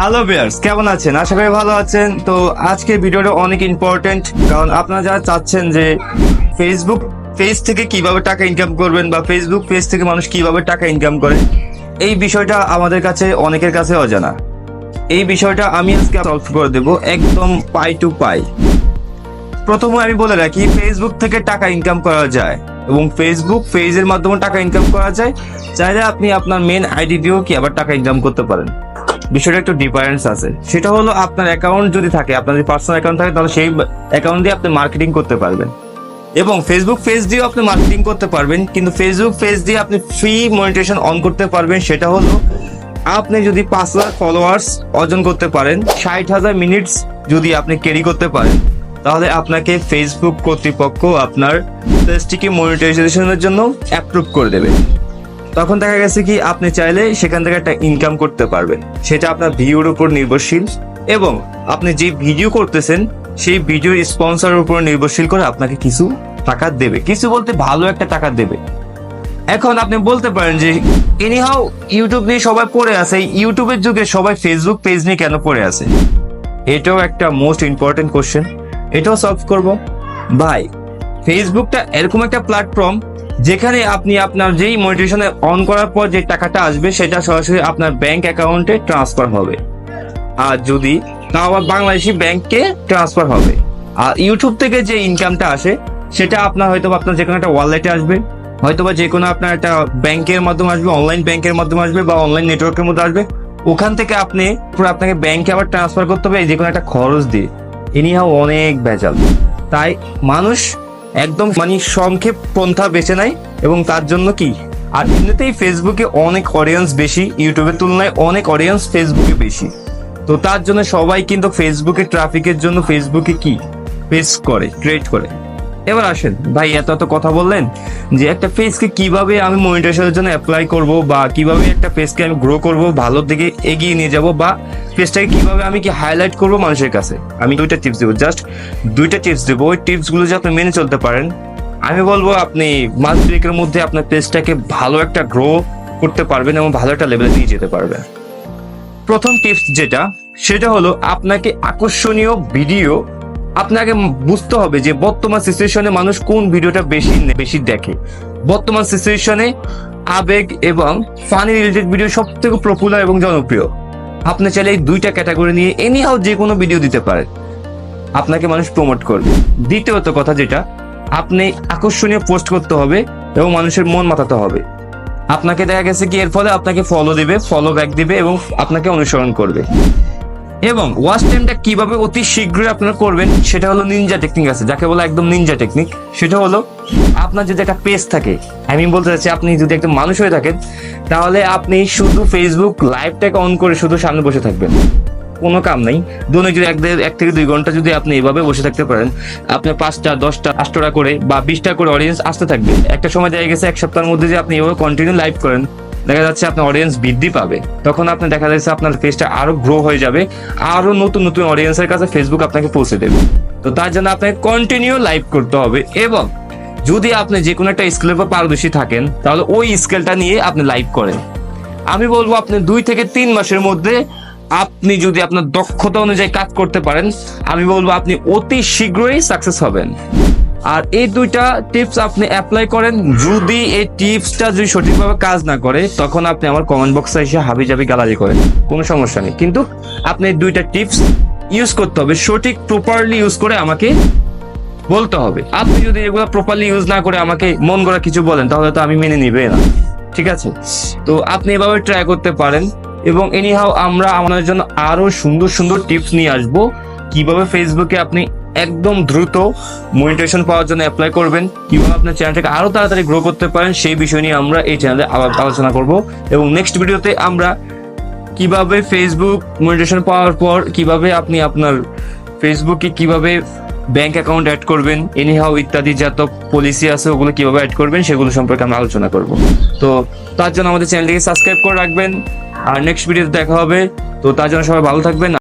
Hello বিয়ার্স কেমন আছেন? আশা করি ভালো আছেন। তো আজকের ভিডিওটা অনেক ইম্পর্টেন্ট কারণ আপনারা যারা চাচ্ছেন যে ফেসবুক পেজ থেকে কীভাবে টাকা ইনকাম করবেন বা ফেসবুক পেজ থেকে মানুষ কীভাবে টাকা ইনকাম করে, এই বিষয়টা আমাদের কাছে, অনেকের কাছে অজানা। এই বিষয়টা আমি আজকে সলভ করে দেব একদম পাই টু পাই প্রথমে আমি বলে রাখি ফেসবুক থেকে টাকা ইনকাম করা যায় এবং ফেসবুক পেজের মাধ্যমে টাকা ইনকাম করা যায়। চাইলে আপনি আপনার মেন আইডি দিয়েও কি আবার টাকা ইনকাম করতে পারেন। বিষয়টা একটু ডিফারেন্স আছে। সেটা হলো আপনার অ্যাকাউন্ট যদি থাকে, আপনার যদি পার্সোনাল অ্যাকাউন্ট থাকে, তাহলে সেই অ্যাকাউন্ট দিয়ে আপনি মার্কেটিং করতে পারবেন। এবং ফেসবুক পেজ দিয়েও আপনি মার্কেটিং করতে পারবেন, কিন্তু ফেসবুক পেজ দিয়ে আপনি ফ্রি মনিটেশন অন করতে পারবেন। সেটা হলো, আপনি যদি পাঁচ লাখ ফলোয়ার্স অর্জন করতে পারেন, ষাট হাজার মিনিটস যদি আপনি ক্যারি করতে পারেন, তাহলে আপনাকে ফেসবুক কর্তৃপক্ষ আপনার পেজটিকে মনিটাইজেশনের জন্য অ্যাপ্রুভ করে দেবে। তখন দেখা গেছে কি, আপনি চাইলে সেখান থেকে একটা ইনকাম করতে পারবেন। সেটা আপনার ভিউর উপর নির্ভরশীল এবং আপনি যে ভিডিও করতেছেন, সেই ভিডিওর স্পন্সরের উপর নির্ভরশীল করে আপনাকে কিছু টাকা দেবে। কিছু বলতে ভালো একটা টাকা দেবে। এখন আপনি বলতে পারেন যে এনিহাও ইউটিউব নিয়ে সবাই পড়ে আছে। ইউটিউবের যুগে সবাই ফেসবুক পেজ নিয়ে কেন পড়ে আছে? এটাও একটা মোস্ট ইম্পর্টেন্ট কোশ্চেন এটাও সলভ করব। ভাই ফেসবুকটা এরকম একটা প্ল্যাটফর্ম যেখানে আপনি আপনার যেই মনিটেশনে অন করার পর যে টাকাটা আসবে, সেটা সরাসরি আপনার ব্যাংক অ্যাকাউন্টে ট্রান্সফার হবে। আর যদি তাও আবার বাংলাদেশি ব্যাংকে ট্রান্সফার হবে। আর ইউটিউব থেকে যে ইনকামটা আসে, সেটা আপনার হয়তো আপনার যে কোনো একটা ওয়ালেটে আসবে হয়তো বা যে কোনো আপনার একটা ব্যাংকের মাধ্যমে আসবে অনলাইন ব্যাংকের মাধ্যমে আসবে বা অনলাইন নেটওয়ার্কের মধ্যে আসবে, ওখান থেকে আপনি পুরো আপনাকে ব্যাংকে আবার ট্রান্সফার করতে হবে যে কোনো একটা খরচ দিয়ে। এনিহাও অনেক ভেজাল। তাই মানুষ একদম মানে সংক্ষেপ পন্থা বেছে নেয়, এবং তার জন্য কি? আর এমনিতেই ফেসবুকে অনেক অডিয়েন্স বেশি ইউটিউবের তুলনায় অনেক অডিয়েন্স ফেসবুকে বেশি। তো তার জন্য সবাই কিন্তু ফেসবুকে ট্রাফিকের জন্য ফেসবুকে কি? ফেস করে ক্রিয়েট করে। এবার আসেন, ভাই এত এত কথা বললেন যে একটা ফেসকে কীভাবে আমি মনিটাইজেশনের জন্য অ্যাপ্লাই করব বা কীভাবে একটা পেজকে আমি গ্রো করব, ভালোর দিকে এগিয়ে নিয়ে যাব বা পেজটাকে কীভাবে আমি কি হাইলাইট করব মানুষের কাছে? আমি দুইটা টিপস দেবো। জাস্ট দুইটা টিপস দেবো। ওই টিপসগুলো যে আপনি মেনে চলতে পারেন। আমি বলব, আপনি মাস দুয়েকের মধ্যে আপনার পেজটাকে ভালো একটা গ্রো করতে পারবেন এবং ভালো একটা লেভেলে নিয়ে যেতে পারবেন। প্রথম টিপস যেটা, সেটা হলো আপনাকে আকর্ষণীয় ভিডিও আপনাকে বুঝতে হবে যে বর্তমান সিচুয়েশনে মানুষ কোন ভিডিওটা বেশি বেশি দেখে। বর্তমান সিচুয়েশনে আবেগ এবং ফানি রিলেটেড ভিডিও সব থেকে পপুলার এবং জনপ্রিয়। আপনি চাইলে এই দুইটা ক্যাটাগরি নিয়ে এনি হাউ যে কোনো ভিডিও দিতে পারে আপনাকে মানুষ প্রমোট করবে। দ্বিতীয়ত কথা যেটা, আপনি আকর্ষণীয় পোস্ট করতে হবে এবং মানুষের মন মাতাতে হবে। আপনাকে দেখা গেছে কি, এর ফলে আপনাকে ফলো দিবে ফলো ব্যাক দিবে এবং আপনাকে অনুসরণ করবে। এবং ওয়াচ টাইমটা কীভাবে অতি শীঘ্রই আপনারা করবেন, সেটা হলো নিনজা টেকনিক আছে, যাকে বলে একদম নিনজা টেকনিক সেটা হলো আপনার যদি একটা পেজ থাকে আমি বলতে চাচ্ছি আপনি যদি একটা মানুষ হয়ে থাকেন, তাহলে আপনি শুধু ফেসবুক লাইভটাকে অন করে শুধু সামনে বসে থাকবেন। কোনো কাম নেই। দৈনিক যদি এক এক থেকে দুই ঘণ্টা যদি আপনি এভাবে বসে থাকতে পারেন আপনার পাঁচটা, দশটা আটটা করে বা বিশটা করে অডিয়েন্স আসতে থাকবে। একটা সময় দেখা গেছে, এক সপ্তাহের মধ্যে যে আপনি এভাবে কন্টিনিউ লাইভ করেন। দেখা যাচ্ছে আপনার অডিয়েন্স বৃদ্ধি পাবে। তখন আপনি দেখা যাচ্ছে আপনার পেজটা আরও গ্রো হয়ে যাবে, আরও নতুন নতুন অডিয়েন্সের কাছে ফেসবুক আপনাকে পৌঁছে দেবে। তো তার জন্য আপনাকে কন্টিনিউ লাইভ করতে হবে এবং যদি আপনি যে কোনো একটা স্কেলের উপর পারদর্শী থাকেন, তাহলে ওই স্কেলটা নিয়ে আপনি লাইভ করেন। আমি বলব আপনি দুই থেকে তিন মাসের মধ্যে আপনি যদি আপনার দক্ষতা অনুযায়ী কাজ করতে পারেন, আমি বলব আপনি অতি শীঘ্রই সাকসেস হবেন। আর এই দুইটা টিপস আপনি অ্যাপ্লাই করেন। যদি এই টিপসটা যদি সঠিকভাবে কাজ না করে, তখন আপনি আমার কমেন্ট বক্সে এসে হাবি জাবি গালাজি করেন। কোনো সমস্যা নেই। কিন্তু আপনি দুইটা টিপস ইউজ করতে হবে। সঠিক প্রপারলি ইউজ করে আমাকে বলতে হবে। আপনি যদি এগুলো প্রপারলি ইউজ না করে আমাকে মন করা কিছু বলেন, তাহলে তো আমি মেনে নিবে না। ঠিক আছে? তো আপনি এভাবে ট্রাই করতে পারেন। এবং এনিহাও আমরা আমাদের জন্য আরও সুন্দর সুন্দর টিপস নিয়ে আসব। কীভাবে ফেসবুকে আপনি একদম দ্রুত মনিটেশন পাওয়ার জন্য অ্যাপ্লাই করবেন। কীভাবে আপনার চ্যানেলটাকে আরও তাড়াতাড়ি গ্রো করতে পারেন, সেই বিষয় নিয়ে আমরা এই চ্যানেলে আবার আলোচনা করব। এবং নেক্সট ভিডিওতে আমরা কীভাবে ফেসবুক মনিটেশন পাওয়ার পর কীভাবে আপনি আপনার ফেসবুকে কীভাবে ব্যাংক অ্যাকাউন্ট অ্যাড করবেন এনিহাও ইত্যাদি যত পলিসি আছে ওগুলো কীভাবে অ্যাড করবেন, সেগুলো সম্পর্কে আমরা আলোচনা করব। তো তার জন্য আমাদের চ্যানেলটিকে সাবস্ক্রাইব করে রাখবেন। আর নেক্সট ভিডিওতে দেখা হবে। তো তার জন্য সবাই ভালো থাকবেন।